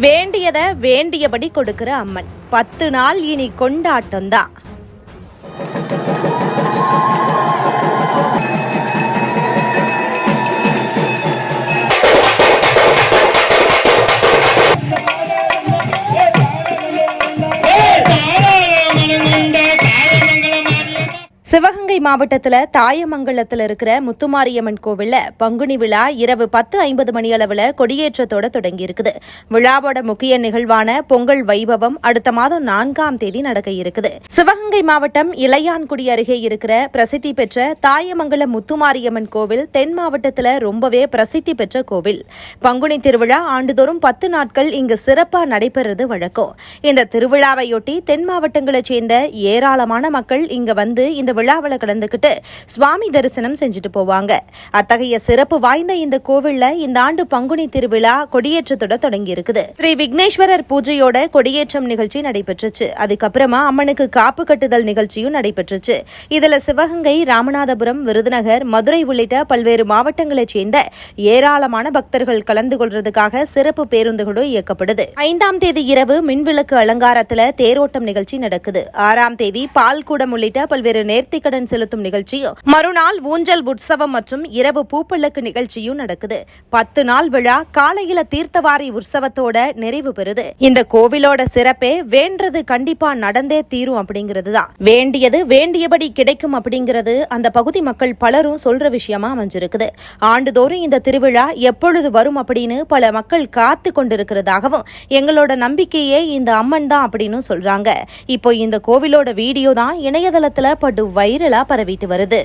வேண்டியதை வேண்டியபடி கொடுக்கிற அம்மன். பத்து நாள் இனி கொண்டாட்டம்தான். சிவகங்கை மாவட்டத்தில் தாயமங்கலத்தில் இருக்கிற முத்துமாரியம்மன் கோவிலில் பங்குனி விழா இரவு பத்து ஐம்பது மணி அளவுல கொடியேற்றத்தோட தொடங்கி விழாவோட முக்கிய நிகழ்வான பொங்கல் வைபவம் அடுத்த மாதம் நான்காம் தேதி நடக்க இருக்குது. சிவகங்கை மாவட்டம் இளையான்குடி அருகே இருக்கிற பிரசித்தி பெற்ற தாயமங்கலம் முத்துமாரியம்மன் கோவில் தென் மாவட்டத்தில் ரொம்பவே பிரசித்தி பெற்ற கோவில். பங்குனி திருவிழா ஆண்டுதோறும் பத்து நாட்கள் இங்கு சிறப்பாக நடைபெறுறது வழக்கம். இந்த திருவிழாவையொட்டி தென் மாவட்டங்களைச் சேர்ந்த ஏராளமான மக்கள் இங்கு வந்து இந்த விழாவில் கலந்துக்கிட்டு சுவாமி தரிசனம் செஞ்சுட்டு போவாங்க. அத்தகைய சிறப்பு வாய்ந்த இந்த கோவில்ல இந்த ஆண்டு பங்குனி திருவிழா கொடியேற்றத்தோட தொடங்கி இருக்குது ஸ்ரீ விக்னேஸ்வரர் பூஜையோட கொடியேற்றம் நிகழ்ச்சி நடைபெற்றுச்சு. அதுக்கப்புறமா அம்மனுக்கு காப்பு கட்டுதல் நிகழ்ச்சியும் நடைபெற்றுச்சு. இதுல சிவகங்கை ராமநாதபுரம் விருதுநகர் மதுரை உள்ளிட்ட பல்வேறு மாவட்டங்களைச் சேர்ந்த ஏராளமான பக்தர்கள் கலந்து கொள்றதுக்காக சிறப்பு பேருந்துகளும் இயக்கப்படுது. ஐந்தாம் தேதி இரவு மின்விளக்கு அலங்காரத்துல தேரோட்டம் நிகழ்ச்சி நடக்குது. ஆறாம் தேதி பால் கூடம் உள்ளிட்ட பல்வேறு நேர்த்திக்கடன் செலுத்தும் நிகழ்ச்சியும் மறுநாள் ஊஞ்சல் உற்சவம் மற்றும் இரவு பூப்பிளக்கு நிகழ்ச்சியும் நடக்குது. பத்து நாள் விழா காலையில தீர்த்தவாரி உற்சவத்தோட நிறைவு பெறுது. இந்த கோவிலோட சிறப்பே வேண்டது கண்டிப்பா நடந்தே தீரும் அப்படிங்கிறது தான் வேண்டியது வேண்டியபடி கிடைக்கும் அப்படிங்கிறது அந்த பகுதி மக்கள் பலரும் சொல்ற விஷயமா அமைஞ்சிருக்குது. ஆண்டுதோறும் இந்த திருவிழா எப்பொழுது வரும் அப்படின்னு பல மக்கள் காத்து கொண்டிருக்கிறதாகவும் எங்களோட நம்பிக்கையே இந்த அம்மன் தான் அப்படின்னு சொல்றாங்க. இப்போ இந்த கோவிலோட வீடியோ தான் இணையதளத்துல படு வைரலா பரவிட்டு வருது.